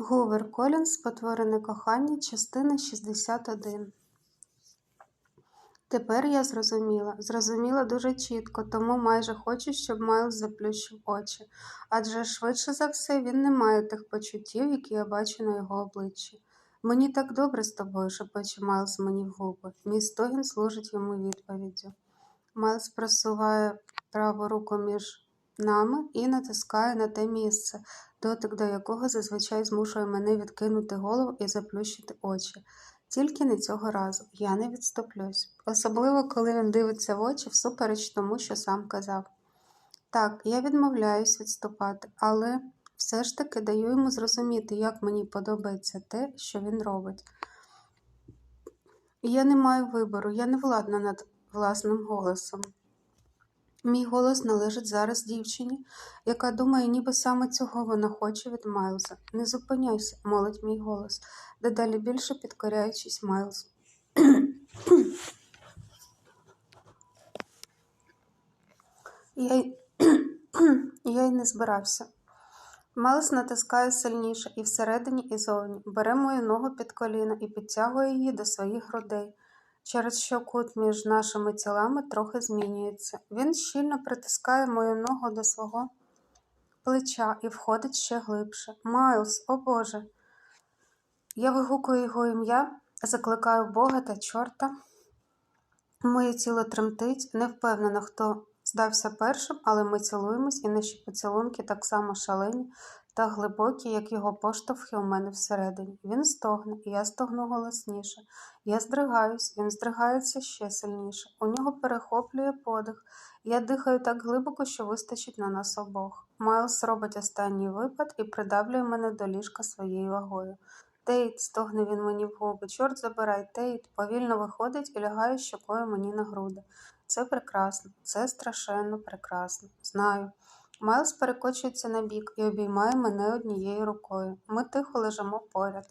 Гувер Колінс Потворене кохання, частина 61. Тепер я зрозуміла. Зрозуміла дуже чітко, тому майже хочу, щоб Майлз заплющив очі. Адже швидше за все він не має тих почуттів, які я бачу на його обличчі. Мені так добре з тобою, шепоче Майлз мені в губи. Мій стогін служить йому відповіддю. Майлз просуває праву руку між нами і натискає на те місце, дотик до якого зазвичай змушує мене відкинути голову і заплющити очі. Тільки не цього разу я не відступлюсь, особливо коли він дивиться в очі всупереч тому, що сам казав. Так, я відмовляюсь відступати, але все ж таки даю йому зрозуміти, як мені подобається те, що він робить. Я не маю вибору, я не владна над власним голосом. Мій голос належить зараз дівчині, яка думає, ніби саме цього вона хоче від Майлза. Не зупиняйся, молить мій голос, дедалі більше підкоряючись Майлзу. Я й я й не збирався. Майлз натискає сильніше і всередині, і зовні, бере мою ногу під коліна і підтягує її до своїх грудей через що кут між нашими тілами трохи змінюється. Він щільно притискає мою ногу до свого плеча і входить ще глибше. Майлз, о Боже. Я вигукую його ім'я, закликаю Бога та чорта. Моє тіло тремтить, не впевнена, хто здався першим, але ми цілуємось, і наші поцілунки так само шалені та глибокі, як його поштовхи у мене всередині. Він стогне, і я стогну голосніше. Я здригаюсь, він здригається ще сильніше. У нього перехоплює подих. Я дихаю так глибоко, що вистачить на нас обох. Майлз робить останній випад і придавлює мене до ліжка своєю вагою. Тейт, стогне він мені в губи. Чорт забирай, Тейт, повільно виходить і лягає щокою мені на груди. Це прекрасно, це страшенно прекрасно. Знаю. Майлз перекочується на бік і обіймає мене однією рукою. Ми тихо лежимо поряд.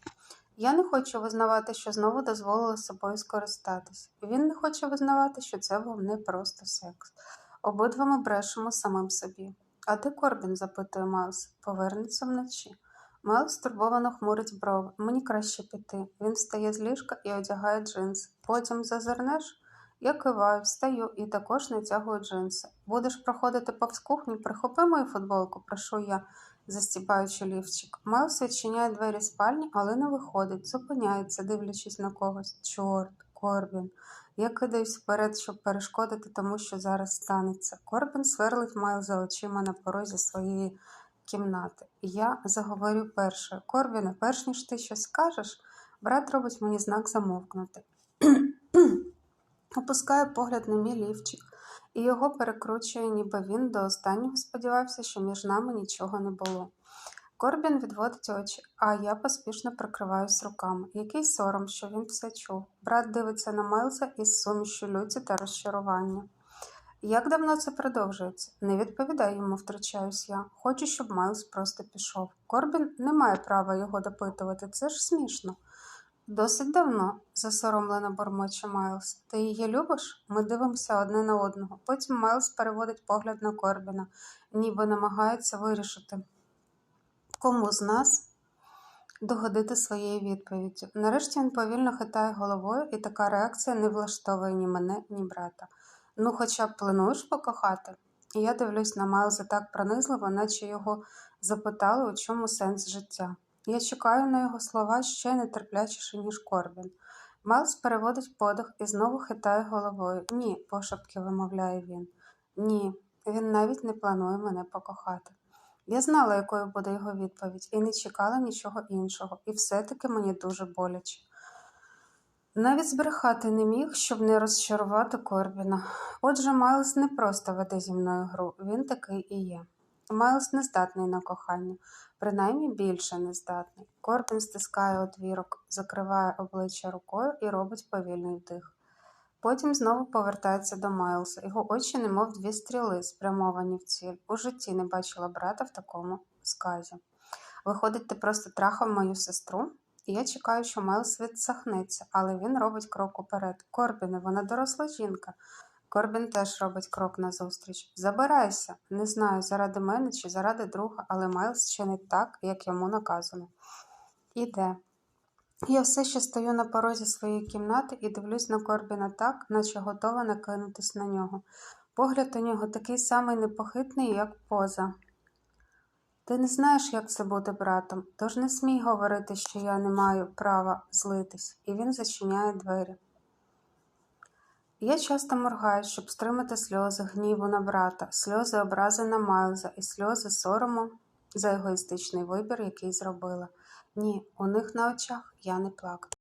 Я не хочу визнавати, що знову дозволила собою скористатись. Він не хоче визнавати, що це був не просто секс. Обидва ми брешемо самим собі. А де Корбін? запитує Майлз. Повернеться вночі. Майлз стурбовано хмурить брови. Мені краще піти. Він встає з ліжка і одягає джинс. Потім зазирнеш. Я киваю, встаю і також натягую джинси. Будеш проходити повз кухню, прихопи мою футболку, прошу я, застібаючи лівчик. Майлз відчиняє двері спальні, але не виходить, зупиняється, дивлячись на когось. Чорт, Корбін. Я кидаюсь вперед, щоб перешкодити тому, що зараз станеться. Корбін сверлить Майлза очима на порозі своєї кімнати. Я заговорю перше. Корбіне, перш ніж ти щось скажеш, брат робить мені знак замовкнути. Опускає погляд на мій лівчик, і його перекручує, ніби він до останнього сподівався, що між нами нічого не було. Корбін відводить очі, а я поспішно прикриваюсь руками. Який сором, що він все чув. Брат дивиться на Майлза із сумішю люті та розчарування. Як давно це продовжується? Не відповідай йому, втручаюсь я. Хочу, щоб Майлз просто пішов. Корбін не має права його допитувати, це ж смішно. Досить давно, засоромлено бормоче Майлз. Ти її любиш? Ми дивимося одне на одного. Потім Майлз переводить погляд на Корбіна, ніби намагається вирішити, кому з нас догодити своєю відповіддю. Нарешті він повільно хитає головою, і така реакція не влаштовує ні мене, ні брата. Ну, хоча б плануєш покохати? І я дивлюсь на Майлза так пронизливо, наче його запитали, у чому сенс життя. Я чекаю на його слова ще нетерплячіше, ніж Корбін. Майлз переводить подих і знову хитає головою. Ні, пошепки вимовляє він. Ні, він навіть не планує мене покохати. Я знала, якою буде його відповідь, і не чекала нічого іншого, і все-таки мені дуже боляче. Навіть збрехати не міг, щоб не розчарувати Корбіна. Отже, Майлз не просто веде зі мною гру, він такий і є. Майлз не здатний на кохання, принаймні більше не здатний. Корбін стискає отвірок, закриває обличчя рукою і робить повільний вдих. Потім знову повертається до Майлза. Його очі, немов дві стріли, спрямовані в ціль. У житті не бачила брата в такому сказі. Виходить, ти просто трахав мою сестру, і я чекаю, що Майлз відсахнеться, але він робить крок уперед. Корбіне, вона доросла жінка. Корбін теж робить крок назустріч. Забирайся. Не знаю, заради мене чи заради друга, але Майлз чинить так, як йому наказано. Іде. Я все ще стою на порозі своєї кімнати і дивлюсь на Корбіна так, наче готова накинутись на нього. Погляд у нього такий самий непохитний, як поза. Ти не знаєш, як це бути братом, тож не смій говорити, що я не маю права злитись, і він зачиняє двері. Я часто моргаю, щоб стримати сльози гніву на брата, сльози образи на Майлза і сльози сорому за егоїстичний вибір, який зробила. Ні, у них на очах я не плакала.